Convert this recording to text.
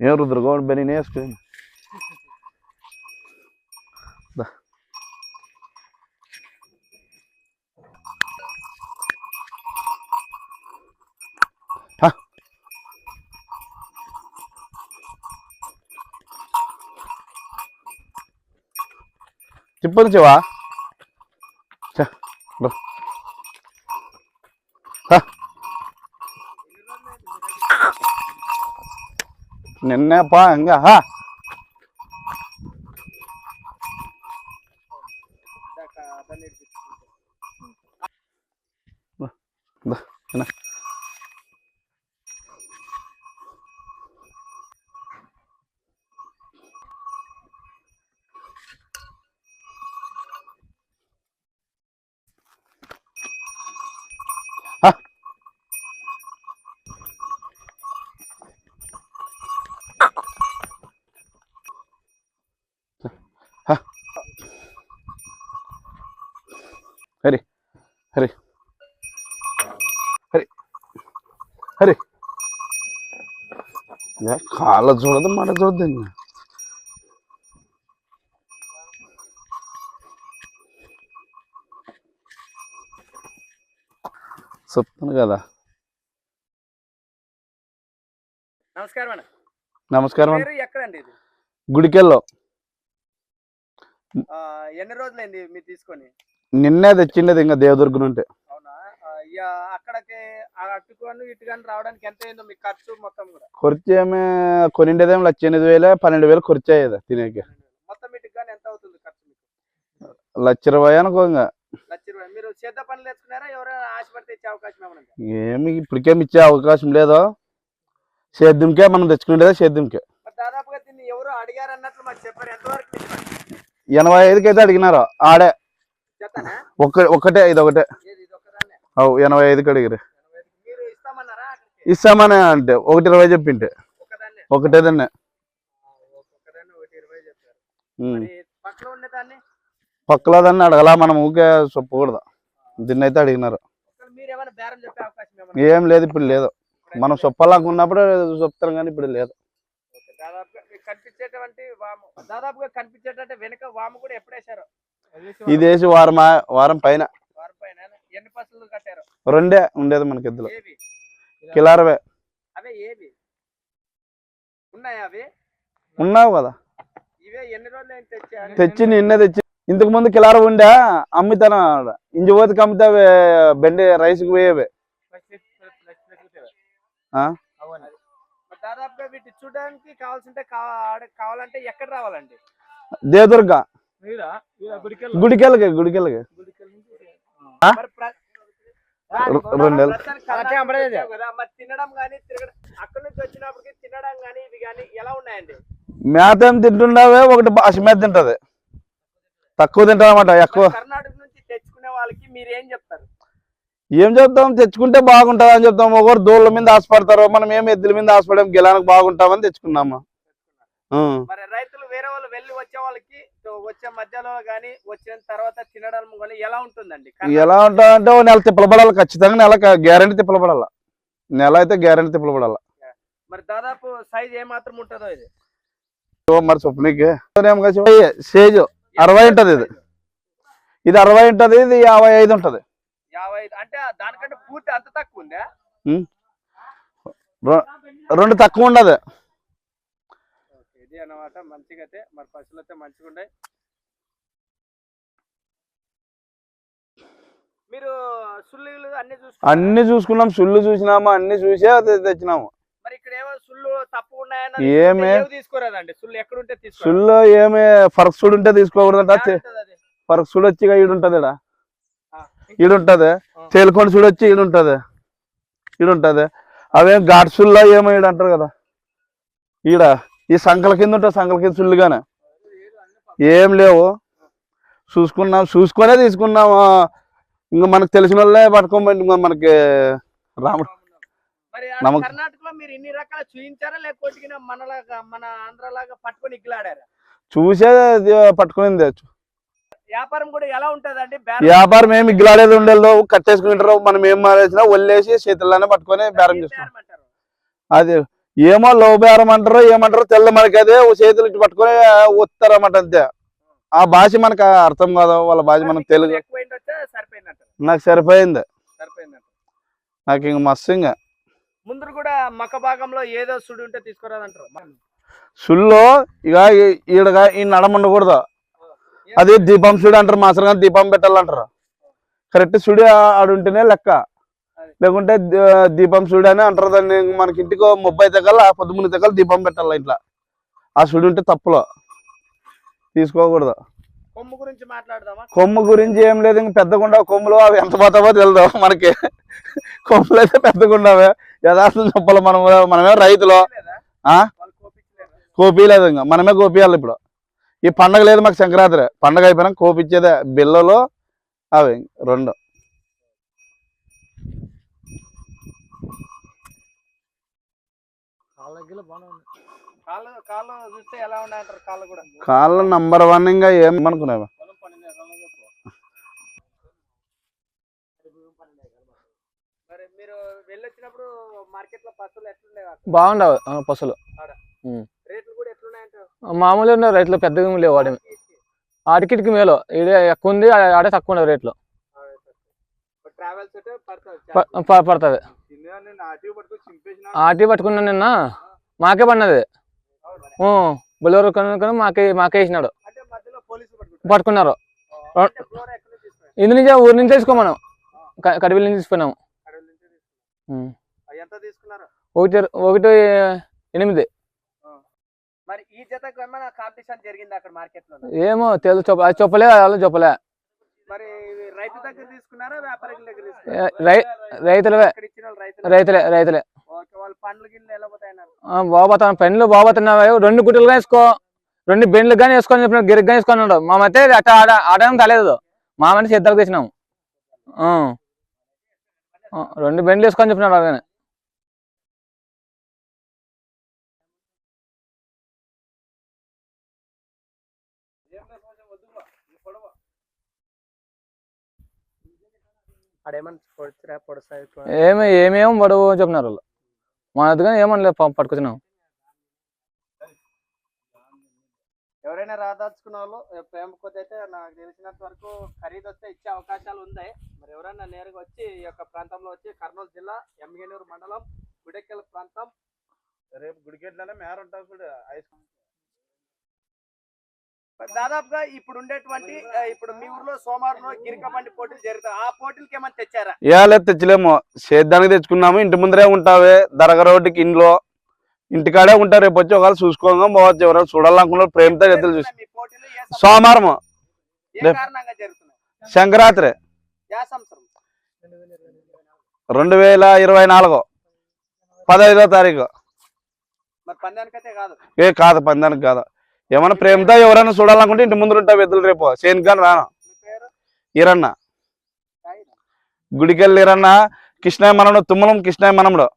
ఏం రుద్రగౌడ్ బెని వేసుకుని చెప్పు చెవా నిన్నేపా ఇంకా என்னப்பா எங்க? என்ன? హరి హరి. హరి. హరి. కాళ్ళ చూడదు మడ చూడదు ఇంకా. చెప్తాను కదా. నమస్కారం అండి నమస్కారం ఎక్కడండి ఇది? గుడికెళ్ళో. ఎన్ని రోజులైంది మీరు తీసుకొని? నిన్నే తెచ్చిండేది ఇంకా దేవదుర్గ నుండి అక్కడికి రావడానికి ఎంత అయిందో మీ ఖర్చు మొత్తం కూడా? ఖర్చు ఏమి కొనిండేదేం లక్ష ఎనిమిది వేలే పన్నెండు వేలు ఖర్చు అయ్యేది తినేకి. మొత్తం కానీ ఎంత అవుతుంది ఖర్చు లక్ష ఇరవై అనుకో ఇంకా. మీరు చేద్ద పనులు తెచ్చుకున్నారా ఎవరైనా ఆశపడితే ఇచ్చే అవకాశం ఏమైనా? ఏమి ఇప్పటికేమి ఇచ్చే అవకాశం లేదు. సేద్యంకే మనం తెచ్చుకునేదే సేద్యంకే దాదాపుగా దీన్ని ఎవరు అడిగారు అన్నట్లు మాకు చెప్పారు. ఎంతవరకు నిజమే? ఎనభై ఐదుకి అయితే అడిగినారు. ఆడే ఒక్క ఒక్కటే ఇది ఒకటే అవు ఎనభై ఐదుకి అడిగిరు ఇస్తామని అంటే ఒకటి ఇరవై చెప్పింటే. ఒకటి ఉండేదాన్ని పక్కలో దాన్ని అడగలా మనం ఊకే చెప్పకూడదు. దీన్ని అయితే అడిగినారు. ఏం లేదు ఇప్పుడు లేదు. మనం చెప్పాలనుకున్నప్పుడు చెప్తాం కానీ ఇప్పుడు లేదు. దాదాపుగా కనిపించేటువంటి దాదాపుగా కనిపించేటంటే వెనుక వాము కూడా ఎప్పుడేశారు? ఇది వేసి వారం వారం పైన. రెండే ఉండేది మనకి ఏవి? కిలారవే. ఉన్నావు కదా. తెచ్చి నిన్నే తెచ్చి ఇంతకు ముందు కిలార ఉండే అమ్మితాను ఇంజి పోతికి అమ్మితే బెండి రైస్కి పోయేవి. దాదాపుగా వీటి చూడడానికి కావాల్సింటే కావాలంటే ఎక్కడ రావాలండి? దేవదుర్గ రెండేళ్ళు ఎలా ఉన్నాయండి? మేత ఏం తింటుండవే ఒకటి బాసి మేత తింటది. తక్కువ తింటామన్నమాట ఎక్కువ. మరి కర్ణాటక నుంచి తెచ్చుకునే వాళ్ళకి మీరు ఏం చెప్తారు? ఏం చెప్తాం? తెచ్చుకుంటే బాగుంటుంది అని చెప్తాం. ఒకరు దూళ్ళ మీద ఆశపడతారు మనం ఏం ఎద్దుల మీద ఆశపడాం గెలానికి బాగుంటామని తెచ్చుకున్నాము. మరి రైతులు వేరే వాళ్ళు వెళ్ళి వచ్చే వాళ్ళకి వచ్చే మధ్యలో గానీ వచ్చిన తర్వాత తినడం కానీ ఎలా ఉంటుందండి? ఎలా ఉంటామంటే ఓ నెల తిప్పలు పడాలి ఖచ్చితంగా నెల గ్యారంటీ తిప్పలు పడాలి నెల అయితే గ్యారంటీ తిప్పలు పడాలి మరి దాదాపు సైజ్ ఏ మాత్రం ఉంటుందో ఇది? మరి చొప్పునికి స్టేజ్ అరవై ఉంటది ఇది. ఇది అరవై ఉంటది ఇది యాభై ఐదు ఉంటది. అంటే దానికంటే పూర్తి అంత తక్కువ ఉందా? రెండు తక్కువ ఉండదు. ఇది అన్నమాట. మంచిగా అయితే మరి పశువులు అయితే మంచిగా ఉన్నాయి మీరు అన్ని చూసుకున్నారా? అన్ని చూసుకున్నాం. సుళ్ళు చూసినాము అన్ని చూసే అది తెచ్చినాము. మరి ఇక్కడ ఏమో సుళ్ళు తప్పు ఉన్నాయని ఏమే? తీసుకోరాదండి? సుళ్ళు ఎక్కడుంటే తీసుకో సుళ్ళు ఏమి? ఫరక్ సుడు ఉంటే తీసుకోకూడదంట. ఫరక్ సుడు వచ్చి ఇక ఈడుంటది ఈడ. ఈడుంటది. తేలుకొని సుడు వచ్చి ఈడుంటది. ఈడుంటది. అవే ఘాట్ సుల్లో ఏమో ఈడ అంటారు కదా. ఈడ. ఈ సంకల కింద ఉంటుంది సంకల కింద సుల్లుగానే. ఏం లేవు. చూసుకున్నాం చూసుకొనే తీసుకున్నాం. ఆ, ఇంకా మనకు తెలిసిన వాళ్ళే పట్టుకోమండి మనకి రాముడు మరి ఆడ నమ్మకం. కర్ణాటకలో మీరు ఇన్ని రకాల చూయించారా? లేకపోతే గిన మనలాగా మన ఆంధ్రలాగా పట్టుకొని ఇగ్గిలాడారా చూసే ఇది పట్టుకునింది వ్యాపారం కూడా ఎలా ఉంటదండి? వ్యాపారం ఏమి ఉండేది. కట్టేసుకుంటారు. మనం ఏం మారేసినా వల్లేసి చేతుల్లోనే పట్టుకొని బేరం చేస్తాం అది ఏమో లవ్ బేరం అంటారు ఏమంటారు తెల్ల మనకి అదే చేతులు ఇటు పట్టుకొని వస్తారన్నమాట అంతే. ఆ భాష మనకు అర్థం కాదు వాళ్ళ భాష మనకు తెలుగు నాకు సరిపోయింది. నాకు ఇంక మస్తు ఇంకా. ముందు కూడా మక్క భాగంలో ఏదో సుడి ఉంటే తీసుకురాదంటారు. సుల్లో ఇక ఈడగా ఈ నడమ ఉండకూడదు. అది దీపం సుడి అంటారు మాసరంగా దీపం పెట్టాలంటారు. కరెక్ట్ సుడి ఆడుంటేనే లెక్క. లేకుంటే దీపం సుడి అని అంటారు దాన్ని. మనకి ఇంటికి ముప్పై తెగల పొద్దుముని తెగల దీపం పెట్టాలి ఇంట్లో. ఆ సుడి ఉంటే తప్పులో. తీసుకోకూడదు. కొమ్ము గురించి మాట్లాడదామా? కొమ్ము గురించి ఏం లేదు. ఇంక పెద్దగుండా కొమ్ములు అవి ఎంత పోతావో తెలియదు మనకి. కొమ్ములు అయితే పెద్దగుండవే యథార్థం చెప్పాలి మనం మనమే రైతులు. లేదా కోపించలేదు కోపిలేదు ఇంకా. మనమే కోపియాలి ఇప్పుడు. ఈ పండగ లేదు మాకు సంక్రాంతి. పండగ అయిపోయినా కోపిచ్చేదే. బిల్లలు అవి రెండు. కాళ్ళు నంబర్ వన్ ఇంకా ఏమనుకున్నావా? బాగుండవు పసులు రేట్లు కూడా ఎట్లున్నాయంటారు? మామూలుగా ఉన్న రేట్లు పెద్దగా లేవు వాడి ఆడికిటికి మేలు ఇది ఎక్కువ ఉంది ఆడే తక్కువ ఉండదు రేట్లు. పడుతుంది ఆటి పట్టుకున్నా నిన్న. మాకే పడినది. బులెరో కనుక మాకే మాకే వేసినాడు. పట్టుకున్నారు? ఇందు నుంచి ఊరి నుంచి తీసుకో మనం కడివిల నుంచి తీసుకున్నాము ఒకటి ఒకటి ఎనిమిది. ఏమో తెలుసు చెప్ప అది చెప్పలే వాళ్ళు చెప్పలే. రైతులవే. రైతులు రైతులే. బాగుపోతాను పెన్లు బాగుపోతున్నావా రెండు గుడ్డలుగా వేసుకో. రెండు బెండ్లు కానీ వేసుకొని చెప్పిన గిరిగ్గా వేసుకొని మా అయితే అట్ట ఆడ ఆడడం కాలేదు మా మంది సిద్ధాలకు తెచ్చినాము రెండు బెండ్లు వేసుకొని చెప్పినాడు అలాగే ఏమి ఏమేమో పడవు అని చెప్పినారు వాళ్ళు. మా దగ్గర ఏమని లేదు పట్టుకొచ్చినాం. ఎవరైనా రాదాల్చుకున్న వాళ్ళు ప్రేమ కొద్ది అయితే నాకు తెలిసినంత వరకు ఖరీదు వస్తే ఇచ్చే అవకాశాలు ఉన్నాయి మరి ఎవరైనా నేరుగా వచ్చి ఈ యొక్క ప్రాంతంలో వచ్చి కర్నూలు జిల్లా ఎంగేనూరు మండలం గుడెక్కల ప్రాంతం. రేపు గుడికెట్లనే మేర ఉంటావు చూడు మరి దాదాపుగా ఇప్పుడు ఉండేటువంటి ఇప్పుడు మీ ఊర్లో సోమవారంలో గిరిక బండి పోటీలు జరుగుతాయి. ఆ పోటీలకి ఏమైనా తెచ్చారా? ఇవాళ తెచ్చలేము. సేద్యానికి తెచ్చుకున్నాము. ఇంటి ముందరే ఉంటావే. దరగ రోడ్డుకి ఇంట్లో ఇంటికాడే ఉంటారు రేపు వచ్చి ఒకవేళ చూసుకోగా పోవచ్చు. ఎవరైనా చూడాలనుకున్నారు ప్రేమతో ఎద్దులు చూసి. సోమవారం. సంవత్సరం? రెండు వేల ఇరవై నాలుగు. పదహైదో తారీఖు. ఏ కాదు పందానికి కాదు. ఏమన్నా ప్రేమతో ఎవరైనా చూడాలనుకుంటే ఇంటి ముందు ఉంటావు ఎద్దులు రేపు. కానీ రాను? ఈరన్న. గుడికెళ్ళి ఈరన్న. కృష్ణయ్య మనముడు తుమ్మలం కృష్ణాయ మనముడు